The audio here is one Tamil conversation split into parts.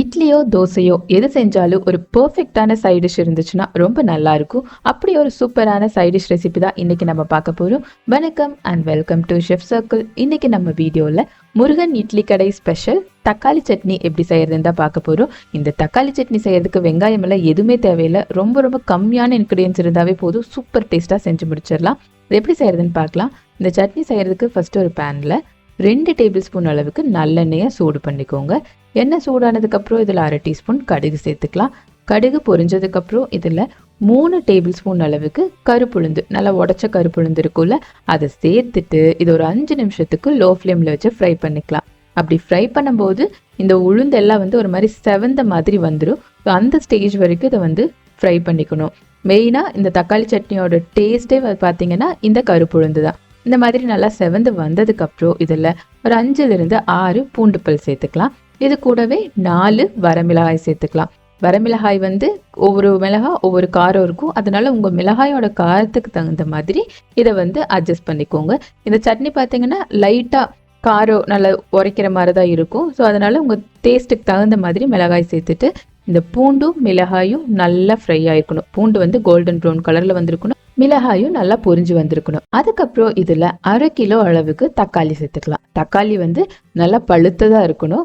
இட்லியோ தோசையோ எது செஞ்சாலும் ஒரு பர்ஃபெக்டான சைட் டிஷ் இருந்துச்சுன்னா ரொம்ப நல்லா இருக்கும் அப்படி ஒரு சூப்பரான சைட் டிஷ் ரெசிபி தான் இன்னைக்கு நம்ம பார்க்க போகிறோம் வணக்கம் and welcome to Chef Circle இன்னைக்கு நம்ம வீடியோவில் முருகன் இட்லி கடை ஸ்பெஷல் தக்காளி சட்னி எப்படி செய்யறதுன்னு தான் பார்க்க போகிறோம் இந்த தக்காளி சட்னி செய்யறதுக்கு வெங்காயம் எல்லாம் எதுவுமே தேவையில்லை. ரொம்ப ரொம்ப கம்மியான இன்க்ரீடியன்ஸ் இருந்தாவே போதும். சூப்பர் டேஸ்ட்டாக செஞ்சு முடிச்சிடலாம். இது எப்படி செய்யறதுன்னு பார்க்கலாம். இந்த சட்னி செய்யறதுக்கு ஃபர்ஸ்ட் ஒரு பேனில் ரெண்டு டேபிள் ஸ்பூன் அளவுக்கு நல்லெண்ணெயை சூடு பண்ணிக்கோங்க. எண்ணெய் சூடானதுக்கப்புறம் இதில் அரை டீஸ்பூன் கடுகு சேர்த்துக்கலாம். கடுகு பொரிஞ்சதுக்கப்புறம் இதில் மூணு டேபிள் ஸ்பூன் அளவுக்கு கருப்புளுந்து நல்லா உடச்ச கருப்புளுந்து இருக்கும்ல அதை சேர்த்துட்டு இது ஒரு அஞ்சு நிமிஷத்துக்கு லோ ஃப்ளேமில் வச்சு ஃப்ரை பண்ணிக்கலாம். அப்படி ஃப்ரை பண்ணும்போது இந்த உளுந்தெல்லாம் வந்து ஒரு மாதிரி செவந்த மாதிரி வந்துடும் அந்த ஸ்டேஜ் வரைக்கும் இதை வந்து ஃப்ரை பண்ணிக்கணும். மெயினாக இந்த தக்காளி சட்னியோட டேஸ்ட்டே பார்த்தீங்கன்னா இந்த கருப்புளுந்து தான். இந்த மாதிரி நல்லா செவந்து வந்ததுக்கப்புறம் இதில் ஒரு அஞ்சுலேருந்து ஆறு பூண்டு பல் சேர்த்துக்கலாம். இது கூடவே நாலு வரமிளகாய் சேர்த்துக்கலாம். வரமிளகாய் வந்து ஒவ்வொரு மிளகாய் ஒவ்வொரு காரம் இருக்கும். அதனால உங்கள் மிளகாயோட காரத்துக்கு தகுந்த மாதிரி இதை வந்து அட்ஜஸ்ட் பண்ணிக்கோங்க. இந்த சட்னி பார்த்தீங்கன்னா லைட்டாக காரம் நல்லா உரைக்கிற மாதிரி தான் இருக்கும். ஸோ அதனால உங்கள் டேஸ்ட்டுக்கு தகுந்த மாதிரி மிளகாய் சேர்த்துட்டு இந்த பூண்டும் மிளகாயும் நல்லா ஃப்ரை ஆகிருக்கணும். பூண்டு வந்து கோல்டன் ப்ரௌன் கலரில் வந்திருக்கணும். மிளகாயும் நல்லா பொரிஞ்சு வந்திருக்கணும். அதுக்கப்புறம் இதில் அரை கிலோ அளவுக்கு தக்காளி சேர்த்துக்கலாம். தக்காளி வந்து நல்லா பழுத்ததாக இருக்கணும்.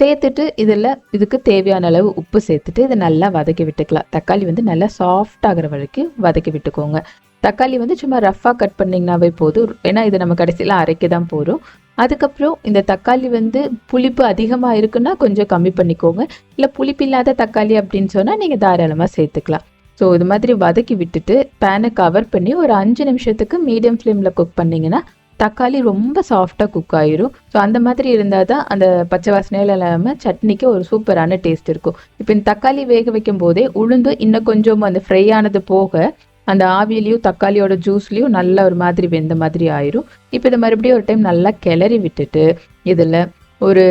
சேர்த்துட்டு இதில் இதுக்கு தேவையான அளவு உப்பு சேர்த்துட்டு இதை நல்லா வதக்கி விட்டுக்கலாம். தக்காளி வந்து நல்லா சாஃப்ட் ஆகிற வரைக்கும் வதக்கி விட்டுக்கோங்க. தக்காளி வந்து சும்மா ரஃப்பாக கட் பண்ணிங்கனாவே போதும். ஏன்னா இது நம்ம கடைசியில் அரைக்க தான் போகிறோம் அதுக்கப்புறம் இந்த தக்காளி வந்து புளிப்பு அதிகமாக இருக்குன்னா கொஞ்சம் கம்மி பண்ணிக்கோங்க. இல்லை புளிப்பு இல்லாத தக்காளி அப்படின்னு சொன்னால் நீங்கள் தாராளமாக சேர்த்துக்கலாம். ஸோ இது மாதிரி வதக்கி விட்டுட்டு பேனை கவர் பண்ணி ஒரு அஞ்சு நிமிஷத்துக்கு மீடியம் ஃப்ளேமில் குக் பண்ணிங்கன்னா தக்காளி ரொம்ப சாஃப்டாக குக் ஆயிரும். ஸோ அந்த மாதிரி இருந்தால் தான் அந்த பச்சை வாசனையில் இல்லாமல் சட்னிக்கு ஒரு சூப்பரான டேஸ்ட் இருக்கும். இப்போ இந்த தக்காளி வேக வைக்கும் போதே உளுந்து இன்னும் கொஞ்சம் அந்த ஃப்ரை ஆனது போக அந்த ஆவியிலையும் தக்காளியோட ஜூஸ்லேயும் நல்ல ஒரு மாதிரி வெந்த மாதிரி ஆயிரும். இப்போ இதை மறுபடியும் ஒரு டைம் நல்லா கிளறி விட்டுட்டு இதில் ஒரு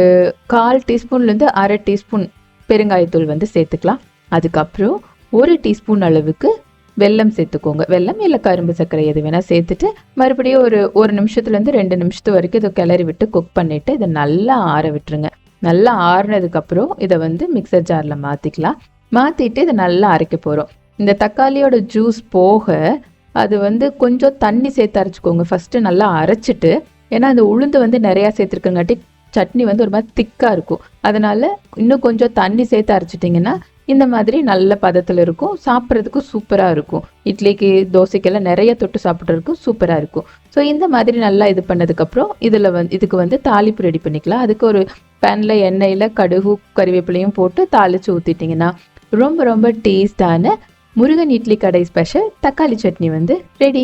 கால் டீஸ்பூன்லேருந்து அரை டீஸ்பூன் பெருங்காயத்தூள் வந்து சேர்த்துக்கலாம். அதுக்கப்புறம் ஒரு டீஸ்பூன் அளவுக்கு வெல்லம் சேர்த்துக்கோங்க. வெல்லம் இல்லை கரும்பு சர்க்கரை எது வேணால் சேர்த்துட்டு மறுபடியும் ஒரு ஒரு நிமிஷத்துலேருந்து ரெண்டு நிமிஷத்து வரைக்கும் இதை கிளறி விட்டு குக் பண்ணிவிட்டு இதை நல்லா ஆற விட்டுருங்க. நல்லா ஆறுனதுக்கப்புறம் இதை வந்து மிக்சர் ஜாரில் மாற்றிக்கலாம் மாற்றிட்டு இதை நல்லா அரைக்க போகிறோம் இந்த தக்காளியோட ஜூஸ் போக அது வந்து கொஞ்சம் தண்ணி சேர்த்து அரைச்சிக்கோங்க. ஃபஸ்ட்டு நல்லா அரைச்சிட்டு ஏன்னா அந்த உளுந்து வந்து நிறையா சேர்த்துருக்கங்காட்டி சட்னி வந்து ஒரு மாதிரி திக்காக இருக்கும். அதனால இன்னும் கொஞ்சம் தண்ணி சேர்த்து அரைச்சிட்டிங்கன்னா இந்த மாதிரி நல்ல பதத்தில் இருக்கும். சாப்பிட்றதுக்கு சூப்பராக இருக்கும். இட்லிக்கு தோசைக்கெல்லாம் நிறைய தொட்டு சாப்பிட்றதுக்கும் சூப்பராக இருக்கும். ஸோ இந்த மாதிரி நல்லா இது பண்ணதுக்கப்புறம் இதில் வந்து இதுக்கு வந்து தாளிப்பு ரெடி பண்ணிக்கலாம். அதுக்கு ஒரு பேனில் எண்ணெயில் கடுகு கறிவேப்பிலையும் போட்டு தாளித்து ஊற்றிட்டிங்கன்னா ரொம்ப ரொம்ப டேஸ்டான முருகன் இட்லி கடை ஸ்பெஷல் தக்காளி சட்னி வந்து ரெடி